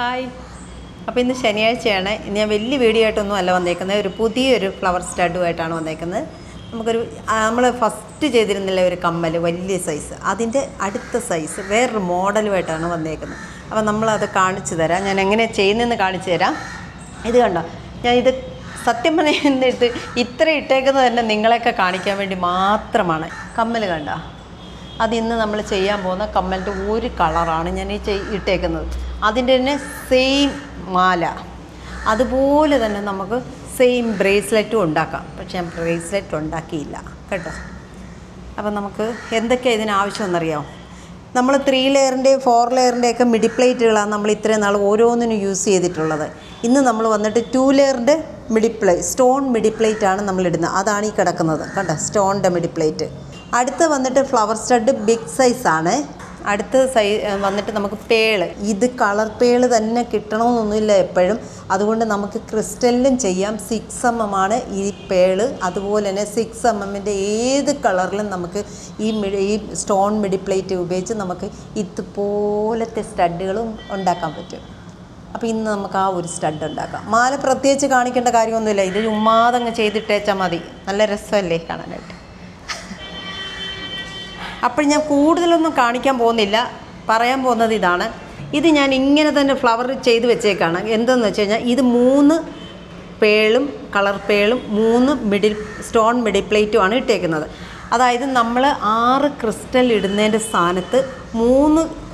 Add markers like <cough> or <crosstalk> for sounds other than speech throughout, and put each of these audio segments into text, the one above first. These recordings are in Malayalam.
ഹായ്. അപ്പോൾ ഇന്ന് ശനിയാഴ്ചയാണ്. ഞാൻ വലിയ വീഡിയോ ആയിട്ടൊന്നും അല്ല വന്നേക്കുന്നത്. ഒരു പുതിയൊരു ഫ്ലവർ സ്റ്റഡുമായിട്ടാണ് വന്നേക്കുന്നത്. നമുക്കൊരു നമ്മൾ ഫസ്റ്റ് ചെയ്തിരുന്നില്ല ഒരു കമ്മൽ വലിയ സൈസ് അതിന്റെ അടുത്ത സൈസ് വേറൊരു മോഡലുമായിട്ടാണ് വന്നേക്കുന്നത്. അപ്പോൾ നമ്മളത് കാണിച്ചു തരാം. ഞാൻ എങ്ങനെ ചെയ്യുന്നതെന്ന് കാണിച്ചു തരാം. ഇത് കണ്ടോ? ഞാൻ ഇത് സത്യം പറഞ്ഞിട്ട് ഇത്ര ഇട്ടേക്കുന്നത് തന്നെ നിങ്ങളെയൊക്കെ കാണിക്കാൻ വേണ്ടി മാത്രമാണ്. കമ്മൽ കണ്ടോ? അതിന്ന് നമ്മൾ ചെയ്യാൻ പോകുന്ന കമ്മലിന്റെ ഒരു കളറാണ് ഞാൻ ഈ ഇട്ടേക്കുന്നത്. അതിന്റെ തന്നെ സെയിം മാല. അതുപോലെ തന്നെ നമുക്ക് സെയിം ബ്രേസ്ലെറ്റും ഉണ്ടാക്കാം. പക്ഷേ ഞാൻ ബ്രേസ്ലെറ്റ് ഉണ്ടാക്കിയില്ല. കേട്ടോ? അപ്പം നമുക്ക് എന്തൊക്കെയാണ് ഇതിനാവശ്യമെന്നറിയാമോ നമ്മൾ ത്രീ ലെയറിന്റെയും ഫോർ ലെയറിന്റെയൊക്കെ മിഡി പ്ലേറ്റുകളാണ് നമ്മൾ ഇത്രയും നാൾ ഓരോന്നിനും യൂസ് ചെയ്തിട്ടുള്ളത്. ഇന്ന് നമ്മൾ വന്നിട്ട് ടു ലെയറിന്റെ മിഡി പ്ലേ സ്റ്റോൺ മിഡി ആണ് നമ്മൾ ഇടുന്നത്. അതാണ് ഈ കിടക്കുന്നത്. കണ്ടോ സ്റ്റോണിന്റെ മിഡി പ്ലേറ്റ് അടുത്ത് വന്നിട്ട് ഫ്ലവർ സ്റ്റഡ് ബിഗ് സൈസാണ് അടുത്ത് സൈ വന്നിട്ട് നമുക്ക് പേൾ. ഇത് കളർ പേൾ തന്നെ കിട്ടണമെന്നൊന്നുമില്ല എപ്പോഴും. അതുകൊണ്ട് നമുക്ക് ക്രിസ്റ്റലിലും ചെയ്യാം. സിക്സ് എം എം ആണ് ഈ പേൾ. അതുപോലെ തന്നെ സിക്സ് എം എമ്മിന്റെ ഏത് കളറിലും നമുക്ക് ഈ മിഡി ഈ സ്റ്റോൺ മിഡി പ്ലേറ്റ് ഉപയോഗിച്ച് നമുക്ക് ഇതുപോലത്തെ സ്റ്റഡുകളും ഉണ്ടാക്കാൻ പറ്റും. അപ്പോൾ ഇന്ന് നമുക്ക് ആ ഒരു സ്റ്റഡ് ഉണ്ടാക്കാം. മാല പ്രത്യേകിച്ച് കാണിക്കേണ്ട കാര്യമൊന്നുമില്ല. ഇത് ചുമ്മാതങ്ങ് ചെയ്തിട്ടേച്ചാൽ മതി. നല്ല രസമല്ലേ കാണാനായിട്ട്. അപ്പോൾ ഞാൻ കൂടുതലൊന്നും കാണിക്കാൻ പോകുന്നില്ല. പറയാൻ പോകുന്നത് ഇതാണ്. ഇത് ഞാൻ ഇങ്ങനെ തന്നെ ഫ്ലവർ ചെയ്ത് വെച്ചേക്കാണ്. എന്തെന്ന് വെച്ച് കഴിഞ്ഞാൽ ഇത് മൂന്ന് പേളും കളർ പേളും മൂന്ന് മിഡിൽ സ്റ്റോൺ മിഡിൽ പ്ലേറ്റും ആണ് ഇട്ടേക്കുന്നത്. അതായത് നമ്മൾ ആറ് ക്രിസ്റ്റൽ ഇടുന്നതിന്റെ സ്ഥാനത്ത് മൂന്ന്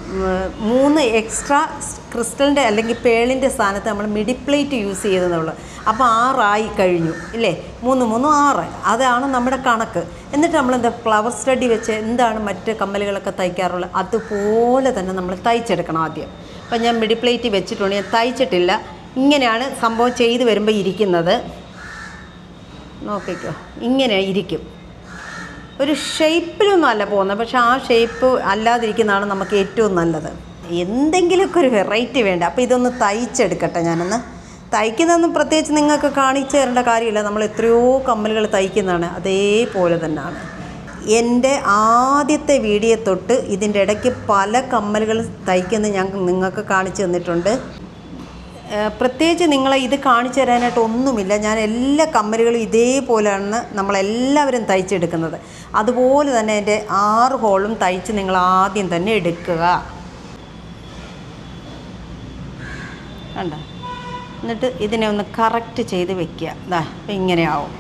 മൂന്ന് എക്സ്ട്രാ ക്രിസ്റ്റലിന്റെ അല്ലെങ്കിൽ പേളിന്റെ സ്ഥാനത്ത് നമ്മൾ മിഡി പ്ലേറ്റ് യൂസ് ചെയ്തെന്നുള്ളൂ അപ്പോൾ ആറായി കഴിഞ്ഞു ഇല്ലേ? മൂന്ന് മൂന്ന് ആറ്. അതാണ് നമ്മുടെ കണക്ക്. എന്നിട്ട് നമ്മൾ എന്താ ഫ്ലവർ സ്റ്റഡി വെച്ച് എന്താണ് മറ്റ് കമ്മലുകളൊക്കെ തയ്ക്കാറുള്ളത്? അതുപോലെ തന്നെ നമ്മൾ തയ്ച്ചെടുക്കണം ആദ്യം. അപ്പം ഞാൻ മിഡി പ്ലേറ്റ് വെച്ചിട്ടുണ്ട് ഞാൻ തയ്ച്ചിട്ടില്ല. ഇങ്ങനെയാണ് സംഭവം ചെയ്തു വരുമ്പോൾ ഇരിക്കുന്നത്. നോക്കിക്കോ ഇങ്ങനെ ഇരിക്കും. ഒരു ഷേപ്പിലൊന്നും അല്ല പോകുന്നത്. പക്ഷെ ആ ഷേപ്പ് അല്ലാതിരിക്കുന്നതാണ് നമുക്ക് ഏറ്റവും നല്ലത്. എന്തെങ്കിലുമൊക്കെ ഒരു വെറൈറ്റി വേണ്ട. അപ്പോൾ ഇതൊന്ന് തയ്ച്ചെടുക്കട്ടെ ഞാനൊന്ന്. തയ്ക്കുന്നതൊന്നും പ്രത്യേകിച്ച് നിങ്ങൾക്ക് കാണിച്ചു തരേണ്ട കാര്യമില്ല. നമ്മൾ എത്രയോ കമ്മലുകൾ തയ്ക്കുന്നതാണ്. അതേപോലെ തന്നെയാണ്. എന്റെ ആദ്യത്തെ വീഡിയോ തൊട്ട് ഇതിന്റെ ഇടയ്ക്ക് പല കമ്മലുകൾ തയ്ക്കുന്നത് ഞാൻ നിങ്ങൾക്ക് കാണിച്ചു തന്നിട്ടുണ്ട്. പ്രത്യേകിച്ച് നിങ്ങളെ ഇത് കാണിച്ചു തരാനായിട്ട് ഒന്നുമില്ല. ഞാൻ എല്ലാ കമ്മലുകളും ഇതേപോലെയാണ് നമ്മളെല്ലാവരും തയ്ച്ചെടുക്കുന്നത്. അതുപോലെ തന്നെ എന്റെ ആറ് ഹോളും തയ്ച്ച് നിങ്ങൾ ആദ്യം തന്നെ എടുക്കുക. കണ്ട? എന്നിട്ട് ഇതിനെ ഒന്ന് കറക്റ്റ് ചെയ്ത് വെക്കുക. ഇപ്പം ഇങ്ങനെയാവും.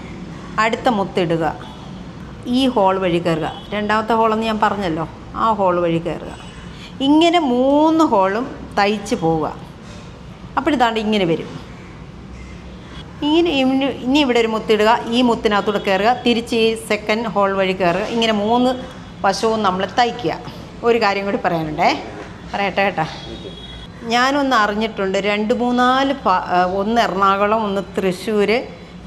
അടുത്ത മുത്തിടുക ഈ ഹോൾ വഴി കയറുക. രണ്ടാമത്തെ ഹോളെന്ന് ഞാൻ പറഞ്ഞല്ലോ ആ ഹോൾ വഴി കയറുക. ഇങ്ങനെ മൂന്ന് ഹോളും തയ്ച്ച് പോവുക. അപ്പോൾ ഇങ്ങനെ വരും. ഇങ്ങനെ ഇനി ഇവിടെ ഒരു മുത്തിടുക ഈ മുത്തിനകത്തൂടെ കയറുക തിരിച്ച് ഈ സെക്കൻഡ് ഹോൾ വഴി കയറുക ഇങ്ങനെ മൂന്ന് വശവും നമ്മൾ തയ്ക്കുക. ഒരു കാര്യം കൂടി പറയാനുണ്ടേ. പറയട്ടെ കേട്ടാ. ഞാനൊന്ന് അറിഞ്ഞിട്ടുണ്ട് രണ്ട് മൂന്നാൽ ഒന്ന് എറണാകുളം ഒന്ന് തൃശ്ശൂർ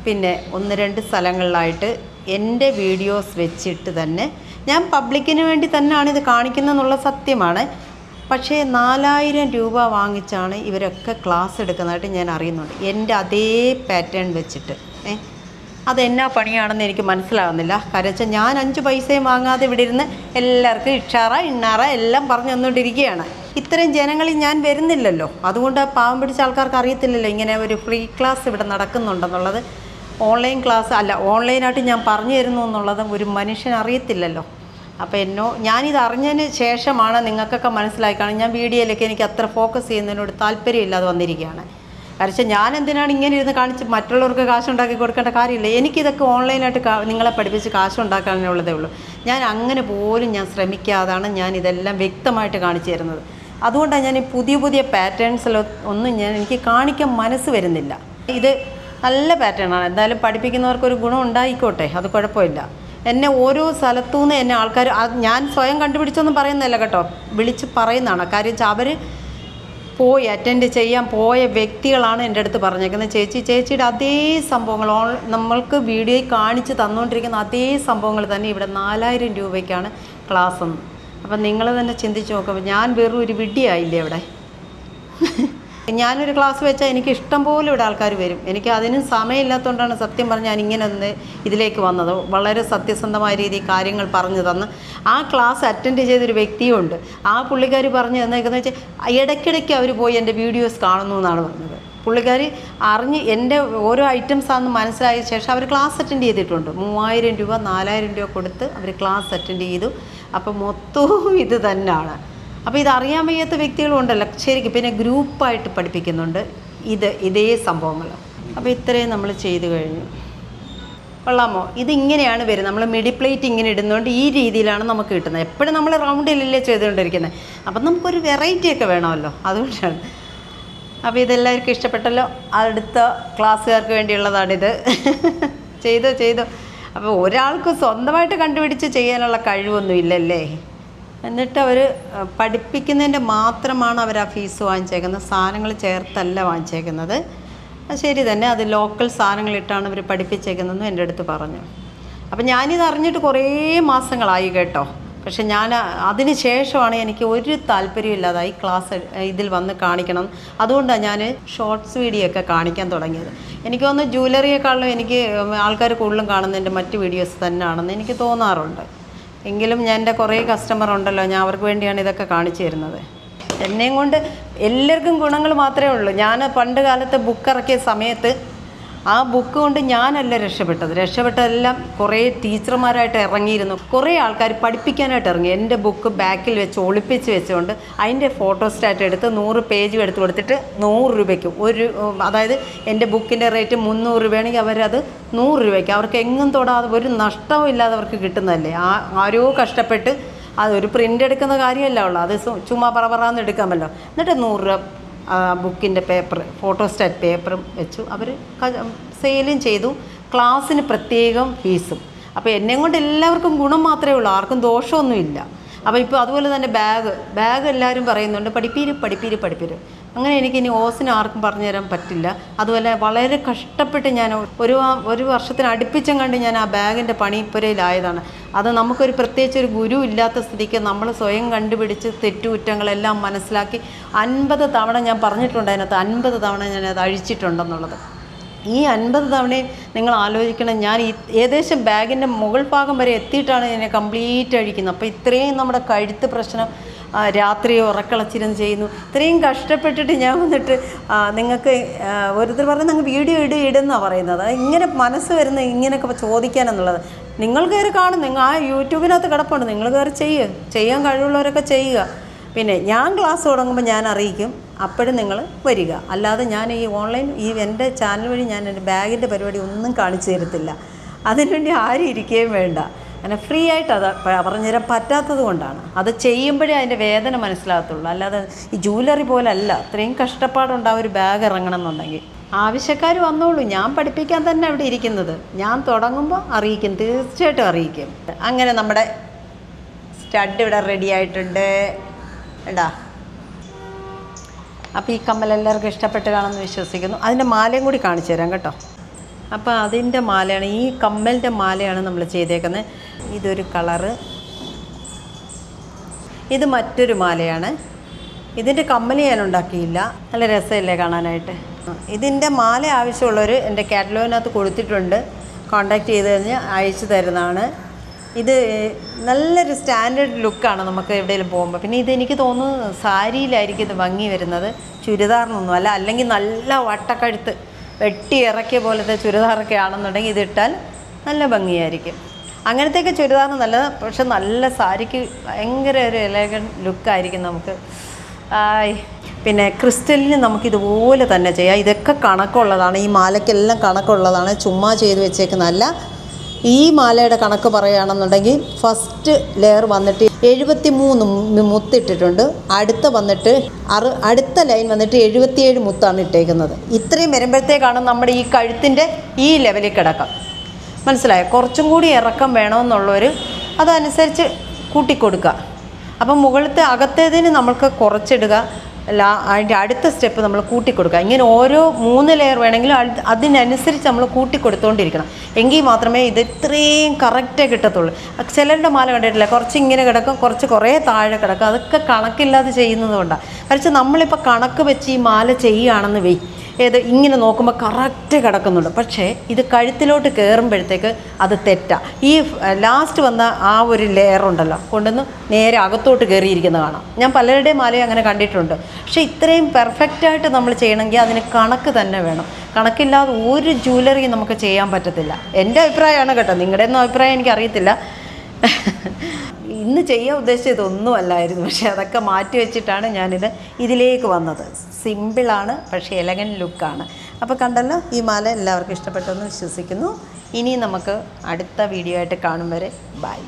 പിന്നെ ഒന്ന് രണ്ട് സ്ഥലങ്ങളിലായിട്ട് എന്റെ വീഡിയോസ് വെച്ചിട്ട് തന്നെ ഞാൻ പബ്ലിക്കിന് വേണ്ടി തന്നെയാണ് ഇത് കാണിക്കുന്നതെന്നുള്ള സത്യമാണ്. പക്ഷേ നാലായിരം രൂപ വാങ്ങിച്ചാണ് ഇവരൊക്കെ ക്ലാസ് എടുക്കുന്നതായിട്ട് ഞാൻ അറിയുന്നുണ്ട്. എന്റെ അതേ പാറ്റേൺ വെച്ചിട്ട്. ഏ? അതെന്നാ പണിയാണെന്ന് എനിക്ക് മനസ്സിലാവുന്നില്ല. കാരണം വെച്ചാൽ ഞാൻ അഞ്ച് പൈസയും വാങ്ങാതെ ഇവിടെ ഇരുന്ന് എല്ലാവർക്കും ഇഷാറ ഇണ്ണാറ എല്ലാം പറഞ്ഞു തന്നുകൊണ്ടിരിക്കുകയാണ് ഇത്രയും ജനങ്ങളിൽ ഞാൻ വരുന്നില്ലല്ലോ. അതുകൊണ്ട് പാവം പിടിച്ച ആൾക്കാർക്ക് അറിയത്തില്ലല്ലോ ഇങ്ങനെ ഒരു ഫ്രീ ക്ലാസ് ഇവിടെ നടക്കുന്നുണ്ടെന്നുള്ളത്. ഓൺലൈൻ ക്ലാസ് അല്ല ഓൺലൈനായിട്ട് ഞാൻ പറഞ്ഞു തരുന്നു എന്നുള്ളത് ഒരു മനുഷ്യൻ അറിയത്തില്ലല്ലോ. അപ്പോൾ എന്നോ ഞാനിത് അറിഞ്ഞതിന് ശേഷമാണ് നിങ്ങൾക്കൊക്കെ മനസ്സിലായി കാണും ഞാൻ വീഡിയോയിലൊക്കെ എനിക്ക് അത്ര ഫോക്കസ് ചെയ്യുന്നതിനോട് താല്പര്യമില്ലാതെ വന്നിരിക്കുകയാണ്. കാരണം ഞാൻ എന്തിനാണ് ഇങ്ങനെ ഇരുന്ന് കാണിച്ച് മറ്റുള്ളവർക്ക് കാശുണ്ടാക്കി കൊടുക്കേണ്ട കാര്യമില്ല. എനിക്കിതൊക്കെ ഓൺലൈനായിട്ട് നിങ്ങളെ പഠിപ്പിച്ച് കാശുണ്ടാക്കാനുള്ളതേ ഉള്ളൂ. ഞാൻ അങ്ങനെ പോലും ഞാൻ ശ്രമിക്കാതാണ് ഞാൻ ഇതെല്ലാം വ്യക്തമായിട്ട് കാണിച്ചു തരുന്നത്. അതുകൊണ്ടാണ് ഞാൻ ഈ പുതിയ പുതിയ പാറ്റേൺസിലോ ഒന്നും ഞാൻ എനിക്ക് കാണിക്കാൻ മനസ്സ് വരുന്നില്ല. ഇത് നല്ല പാറ്റേണാണ് എന്തായാലും പഠിപ്പിക്കുന്നവർക്കൊരു ഗുണം ഉണ്ടായിക്കോട്ടെ. അത് കുഴപ്പമില്ല. എന്നെ ഓരോ സ്ഥലത്തു നിന്ന് എന്നെ ആൾക്കാർ ഞാൻ സ്വയം കണ്ടുപിടിച്ചൊന്നും പറയുന്നില്ല കേട്ടോ. വിളിച്ച് പറയുന്നതാണ്. കാര്യം വെച്ചാൽ അവർ പോയി അറ്റൻഡ് ചെയ്യാൻ പോയ വ്യക്തികളാണ് എന്റെ അടുത്ത് പറഞ്ഞേക്കുന്നത്. ചേച്ചി ചേച്ചിയുടെ അതേ സംഭവങ്ങൾ നമ്മൾക്ക് വീഡിയോയിൽ കാണിച്ച് തന്നുകൊണ്ടിരിക്കുന്ന അതേ സംഭവങ്ങൾ തന്നെ ഇവിടെ നാലായിരം രൂപയ്ക്കാണ് ക്ലാസ് എന്ന് അപ്പം നിങ്ങൾ തന്നെ ചിന്തിച്ച് നോക്കുമ്പോൾ ഞാൻ വെറും ഒരു വിഡ്ഡിയായില്ലേ അവിടെ ഞാനൊരു ക്ലാസ് വെച്ചാൽ എനിക്ക് ഇഷ്ടം പോലെ ഇവിടെ ആൾക്കാർ വരും. എനിക്ക് അതിനും സമയമില്ലാത്തതുകൊണ്ടാണ് സത്യം പറഞ്ഞ് ഞാൻ ഇങ്ങനെ ഒന്ന് ഇതിലേക്ക് വന്നത്. വളരെ സത്യസന്ധമായ രീതിയിൽ കാര്യങ്ങൾ പറഞ്ഞു തന്ന്. ആ ക്ലാസ് അറ്റൻഡ് ചെയ്തൊരു വ്യക്തിയുണ്ട്. ആ പുള്ളിക്കാർ പറഞ്ഞു തന്നേക്കെന്ന് വെച്ചാൽ ഇടയ്ക്കിടയ്ക്ക് അവർ പോയി എന്റെ വീഡിയോസ് കാണുന്നു എന്നാണ് പറഞ്ഞത്. പുള്ളിക്കാർ അറിഞ്ഞ് എന്റെ ഓരോ ഐറ്റംസ് ആണെന്ന് മനസ്സിലായ ശേഷം അവർ ക്ലാസ് അറ്റൻഡ് ചെയ്തിട്ടുണ്ട്. മൂവായിരം രൂപ നാലായിരം രൂപ കൊടുത്ത് അവർ ക്ലാസ് അറ്റൻഡ് ചെയ്തു. അപ്പോൾ മൊത്തവും ഇത് തന്നെയാണ് അപ്പോൾ ഇത് വയ്യാത്ത വ്യക്തികളും ഉണ്ടല്ലോ ശരിക്കും പിന്നെ ഗ്രൂപ്പായിട്ട് പഠിപ്പിക്കുന്നുണ്ട്. ഇത് ഇതേ സംഭവങ്ങൾ. അപ്പോൾ ഇത്രയും നമ്മൾ ചെയ്തു കഴിഞ്ഞു. കൊള്ളാമോ? ഇതിങ്ങനെയാണ് വരുന്നത്. നമ്മൾ മിഡി പ്ലേറ്റ് ഇങ്ങനെ ഇടുന്നതുകൊണ്ട് ഈ രീതിയിലാണ് നമുക്ക് കിട്ടുന്നത്. എപ്പോഴും നമ്മൾ റൗണ്ടിലല്ലേ ചെയ്തുകൊണ്ടിരിക്കുന്നത്. അപ്പം നമുക്കൊരു വെറൈറ്റി ഒക്കെ വേണമല്ലോ. അതുകൊണ്ടാണ്. അപ്പോൾ ഇതെല്ലാവർക്കും ഇഷ്ടപ്പെട്ടല്ലോ. അടുത്ത ക്ലാസ്സുകാർക്ക് വേണ്ടിയുള്ളതാണിത്. ചെയ്തോ ചെയ്തോ. അപ്പോൾ ഒരാൾക്ക് സ്വന്തമായിട്ട് കണ്ടുപിടിച്ച് ചെയ്യാനുള്ള കഴിവൊന്നും ഇല്ലല്ലേ? എന്നിട്ട് അവർ പഠിപ്പിക്കുന്നതിന്റെ മാത്രമാണ് അവർ ആ ഫീസ് വാങ്ങിച്ചേക്കുന്നത്. സാധനങ്ങൾ ചേർത്തല്ല വാങ്ങിച്ചേക്കുന്നത്. ശരി തന്നെ. അത് ലോക്കൽ സാധനങ്ങളിട്ടാണ് ഇവർ പഠിപ്പിച്ചേക്കുന്നതെന്ന് എന്റെ അടുത്ത് പറഞ്ഞു. അപ്പം ഞാനിത് അറിഞ്ഞിട്ട് കുറേ മാസങ്ങളായി കേട്ടോ. പക്ഷെ ഞാൻ അതിന് ശേഷമാണ് എനിക്ക് ഒരു താല്പര്യമില്ലാതായി ക്ലാസ് ഇതിൽ വന്ന് കാണിക്കണം. അതുകൊണ്ടാണ് ഞാൻ ഷോർട്സ് വീഡിയോ ഒക്കെ കാണിക്കാൻ തുടങ്ങിയത്. എനിക്ക് തോന്നുന്നു ജ്വല്ലറിയെക്കാളും എനിക്ക് ആൾക്കാർ കൂടുതലും കാണുന്നതിന്റെ മറ്റ് വീഡിയോസ് തന്നെയാണെന്ന് എനിക്ക് തോന്നാറുണ്ട്. എങ്കിലും ഞാൻ എന്റെ കുറേ കസ്റ്റമർ ഉണ്ടല്ലോ ഞാൻ അവർക്ക് വേണ്ടിയാണ് ഇതൊക്കെ കാണിച്ചു തരുന്നത്. എന്നെയും കൊണ്ട് എല്ലാവർക്കും ഗുണങ്ങൾ മാത്രമേ ഉള്ളൂ. ഞാൻ പണ്ട് കാലത്ത് ബുക്ക് ഇറക്കിയ സമയത്ത് ആ ബുക്ക് കൊണ്ട് ഞാനല്ല രക്ഷപ്പെട്ടത്. രക്ഷപ്പെട്ടതെല്ലാം കുറേ ടീച്ചർമാരായിട്ട് ഇറങ്ങിയിരുന്നു. കുറേ ആൾക്കാർ പഠിപ്പിക്കാനായിട്ട് ഇറങ്ങി. എന്റെ ബുക്ക് ബാക്കിൽ വെച്ച് ഒളിപ്പിച്ച് വെച്ചുകൊണ്ട് അതിന്റെ ഫോട്ടോസ്റ്റാറ്റ് എടുത്ത് നൂറ് പേജും എടുത്ത് കൊടുത്തിട്ട് നൂറ് രൂപയ്ക്ക്. ഒരു അതായത് എന്റെ ബുക്കിന്റെ റേറ്റ് മുന്നൂറ് രൂപയാണെങ്കിൽ അവരത് നൂറ് രൂപയ്ക്ക്. അവർക്ക് എങ്ങും തൊടാതെ ഒരു നഷ്ടവും ഇല്ലാതെ അവർക്ക് കിട്ടുന്നതല്ലേ. ആ ആരോ കഷ്ടപ്പെട്ട് അതൊരു പ്രിന്റ് എടുക്കുന്ന കാര്യമല്ല ഉള്ളൂ അത് ചുമ്മാ പറ പറന്ന് എടുക്കാമല്ലോ. എന്നിട്ട് നൂറ് രൂപ ബുക്കിന്റെ പേപ്പർ ഫോട്ടോസ്റ്റാറ്റ് പേപ്പറും വെച്ചു. അവർ സെയിലും ചെയ്തു. ക്ലാസ്സിന് പ്രത്യേകം ഫീസും. അപ്പോൾ എന്നെ കൊണ്ട് എല്ലാവർക്കും ഗുണം മാത്രമേ ഉള്ളൂ. ആർക്കും ദോഷമൊന്നുമില്ല. അപ്പോൾ ഇപ്പോൾ അതുപോലെ തന്നെ ബാഗ് ബാഗ് എല്ലാവരും പറയുന്നുണ്ട് പഠിപ്പീര് പഠിപ്പീര് പഠിപ്പീര്. അങ്ങനെ എനിക്ക് ഇനി ഓസിന് ആർക്കും പറഞ്ഞു തരാൻ പറ്റില്ല. അതുപോലെ വളരെ കഷ്ടപ്പെട്ട് ഞാൻ ഒരു ഒരു വർഷത്തിന് അടുപ്പിച്ചും കണ്ട് ഞാൻ ആ ബാഗിന്റെ പണിപ്പുരയിലായതാണ്. അത് നമുക്കൊരു പ്രത്യേകിച്ച് ഒരു ഗുരു ഇല്ലാത്ത സ്ഥിതിക്ക് നമ്മൾ സ്വയം കണ്ടുപിടിച്ച് തെറ്റുകുറ്റങ്ങളെല്ലാം മനസ്സിലാക്കി അൻപത് തവണ ഞാൻ പറഞ്ഞിട്ടുണ്ട് അതിനകത്ത് അൻപത് തവണ ഞാൻ അത് അഴിച്ചിട്ടുണ്ടെന്നുള്ളത്. ഈ അൻപത് തവണയും നിങ്ങൾ ആലോചിക്കണം ഞാൻ ഈ ഏകദേശം ബാഗിന്റെ മുകൾ ഭാഗം വരെ എത്തിയിട്ടാണ് ഇതിനെ കംപ്ലീറ്റ് അഴിക്കുന്നത്. അപ്പോൾ ഇത്രയും നമ്മുടെ കഴുത്ത് പ്രശ്നം രാത്രി ഉറക്കളച്ചിരുന്ന് ചെയ്യുന്നു. ഇത്രയും കഷ്ടപ്പെട്ടിട്ട് ഞാൻ വന്നിട്ട് നിങ്ങൾക്ക് ഒരുത്തർ ഓരോരുത്തർ പറഞ്ഞ് നിങ്ങൾ വീഡിയോ ഇട് ഇടുന്നാണ് പറയുന്നത്. ഇങ്ങനെ മനസ്സ് വരുന്ന ഇങ്ങനെയൊക്കെ ചോദിക്കാനെന്നുള്ളത്. നിങ്ങൾ കയറി കാണും നിങ്ങൾ ആ യൂട്യൂബിനകത്ത് കിടപ്പുണ്ട്. നിങ്ങൾ കയറി ചെയ്യുക ചെയ്യാൻ കഴിവുള്ളവരൊക്കെ ചെയ്യുക. പിന്നെ ഞാൻ ക്ലാസ് തുടങ്ങുമ്പോൾ ഞാൻ അറിയിക്കും അപ്പോഴും നിങ്ങൾ വരിക. അല്ലാതെ ഞാൻ ഈ ഓൺലൈൻ ഈ എന്റെ ചാനൽ വഴി ഞാൻ എന്റെ ബാഗിന്റെ പരിപാടി ഒന്നും കാണിച്ചു തരത്തില്ല. അതിനുവേണ്ടി ആരും ഇരിക്കുകയും വേണ്ട. അങ്ങനെ ഫ്രീ ആയിട്ട് അത് പറഞ്ഞുതരാൻ പറ്റാത്തത് കൊണ്ടാണ്. അത് ചെയ്യുമ്പോഴേ അതിന്റെ വേദന മനസ്സിലാകത്തുള്ളൂ. അല്ലാതെ ഈ ജൂവലറി പോലല്ല. അത്രയും കഷ്ടപ്പാടുണ്ട് ആ ഒരു ബാഗ് ഇറങ്ങണം എന്നുണ്ടെങ്കിൽ. ആവശ്യക്കാർ വന്നോളൂ. ഞാൻ പഠിപ്പിക്കാൻ തന്നെ അവിടെ ഇരിക്കുന്നത്. ഞാൻ തുടങ്ങുമ്പോൾ അറിയിക്കും. തീർച്ചയായിട്ടും അറിയിക്കും. അങ്ങനെ നമ്മുടെ സ്റ്റഡ് ഇവിടെ റെഡി ആയിട്ടുണ്ട്. എടാ. അപ്പോൾ ഈ കമ്മൽ എല്ലാവർക്കും ഇഷ്ടപ്പെട്ട് കാണുമെന്ന് വിശ്വസിക്കുന്നു. അതിന്റെ മാലയും കൂടി കാണിച്ചു തരാം കേട്ടോ. അപ്പോൾ അതിന്റെ മാലയാണ് ഈ കമ്മലിന്റെ മാലയാണ് നമ്മൾ ചെയ്തേക്കുന്നത് ഇതൊരു കളറ്. ഇത് മറ്റൊരു മാലയാണ്. ഇതിന്റെ കമ്മൽ ഞാൻ ഉണ്ടാക്കിയില്ല. നല്ല രസമല്ലേ കാണാനായിട്ട്. ഇതിന്റെ മാല ആവശ്യമുള്ളവർ എന്റെ കാറ്റലോഗിനകത്ത് കൊടുത്തിട്ടുണ്ട്. കോൺടാക്റ്റ് ചെയ്ത് കഴിഞ്ഞ് അയച്ചു തരുന്നതാണ്. ഇത് നല്ലൊരു സ്റ്റാൻഡേർഡ് ലുക്കാണ് നമുക്ക് എവിടെയെങ്കിലും പോകുമ്പോൾ. പിന്നെ ഇത് എനിക്ക് തോന്നുന്നു സാരിയിലായിരിക്കും ഇത് ഭംഗി വരുന്നത്. ചുരിദാറിനൊന്നും അല്ല. അല്ലെങ്കിൽ നല്ല വട്ടക്കഴുത്ത് വെട്ടി ഇറക്കിയ പോലത്തെ ചുരിദാറൊക്കെ ആണെന്നുണ്ടെങ്കിൽ ഇതിട്ടാൽ നല്ല ഭംഗിയായിരിക്കും. അങ്ങനത്തെയൊക്കെ ചുരിദാറിന് നല്ലത്. പക്ഷെ നല്ല സാരിക്ക് ഭയങ്കര ഒരു എലഗൻ ലുക്കായിരിക്കും നമുക്ക്. പിന്നെ ക്രിസ്റ്റലിന് നമുക്കിതുപോലെ തന്നെ ചെയ്യാം. ഇതൊക്കെ കണക്കുള്ളതാണ്. ഈ മാലയ്ക്കെല്ലാം കണക്കുള്ളതാണ്. ചുമ്മാ ചെയ്ത് വെച്ചേക്കുന്നതല്ല. ഈ മാലയുടെ കണക്ക് പറയുകയാണെന്നുണ്ടെങ്കിൽ ഫസ്റ്റ് ലെയർ വന്നിട്ട് എഴുപത്തി മൂന്ന് മുത്തിട്ടിട്ടുണ്ട്. അടുത്ത വന്നിട്ട് അറു അടുത്ത ലൈൻ വന്നിട്ട് എഴുപത്തിയേഴ് മുത്താണ് ഇട്ടേക്കുന്നത്. ഇത്രയും വരുമ്പോഴത്തേക്കാണ് നമ്മുടെ ഈ കഴുത്തിന്റെ ഈ ലെവലിൽ കിടക്കാം. മനസ്സിലായോ? കുറച്ചും കൂടി ഇറക്കം വേണമെന്നുള്ളവർ അതനുസരിച്ച് കൂട്ടിക്കൊടുക്കുക. അപ്പം മുകളിലത്തെ അകത്തേതിന് നമ്മൾക്ക് കുറച്ചിടുക. ലാ അതിന്റെ അടുത്ത സ്റ്റെപ്പ് നമ്മൾ കൂട്ടിക്കൊടുക്കുക. ഇങ്ങനെ ഓരോ മൂന്ന് ലെയർ വേണമെങ്കിലും അതിനനുസരിച്ച് നമ്മൾ കൂട്ടിക്കൊടുത്തുകൊണ്ടിരിക്കണം എങ്കിൽ മാത്രമേ ഇത് ഇത്രയും കറക്റ്റേ കിട്ടത്തുള്ളൂ. ചിലരുടെ മാല കണ്ടിട്ടില്ല? കുറച്ച് ഇങ്ങനെ കിടക്കും കുറച്ച് കുറേ താഴെ കിടക്കും. അതൊക്കെ കണക്കില്ലാതെ ചെയ്യുന്നതുകൊണ്ടാണ് മറിച്ച് നമ്മളിപ്പോൾ കണക്ക് വെച്ച് ഈ മാല ചെയ്യുകയാണെന്ന് വെയ്. ഏത് ഇങ്ങനെ നോക്കുമ്പോൾ കറക്റ്റ് കിടക്കുന്നുണ്ട്. പക്ഷേ ഇത് കഴുത്തിലോട്ട് കയറുമ്പോഴത്തേക്ക് അത് തെറ്റാ. ഈ ലാസ്റ്റ് വന്ന ആ ഒരു ലെയർ ഉണ്ടല്ലോ കൊണ്ടുവന്ന് നേരെ അകത്തോട്ട് കയറിയിരിക്കുന്ന കാണാം. ഞാൻ പലരുടെയും മാലയും അങ്ങനെ കണ്ടിട്ടുണ്ട്. പക്ഷേ ഇത്രയും പെർഫെക്റ്റായിട്ട് നമ്മൾ ചെയ്യണമെങ്കിൽ അതിന് കണക്ക് തന്നെ വേണം. കണക്കില്ലാതെ ഒരു ജ്വല്ലറി നമുക്ക് ചെയ്യാൻ പറ്റത്തില്ല. എന്റെ അഭിപ്രായമാണ് കേട്ടോ. നിങ്ങളുടെ ഒന്നും അഭിപ്രായം എനിക്കറിയത്തില്ല. <laughs> ഇന്ന് ചെയ്യാൻ ഉദ്ദേശിച്ചത് ഇതൊന്നും അല്ലായിരുന്നു പക്ഷേ അതൊക്കെ മാറ്റി വെച്ചിട്ടാണ് ഞാനിത് ഇതിലേക്ക് വന്നത്. സിമ്പിളാണ് പക്ഷേ എലഗൻ ലുക്കാണ് അപ്പോൾ കണ്ടല്ലോ ഈ മാല എല്ലാവർക്കും ഇഷ്ടപ്പെട്ടെന്ന് വിശ്വസിക്കുന്നു. ഇനി നമുക്ക് അടുത്ത വീഡിയോ ആയിട്ട് കാണും വരെ. ബൈ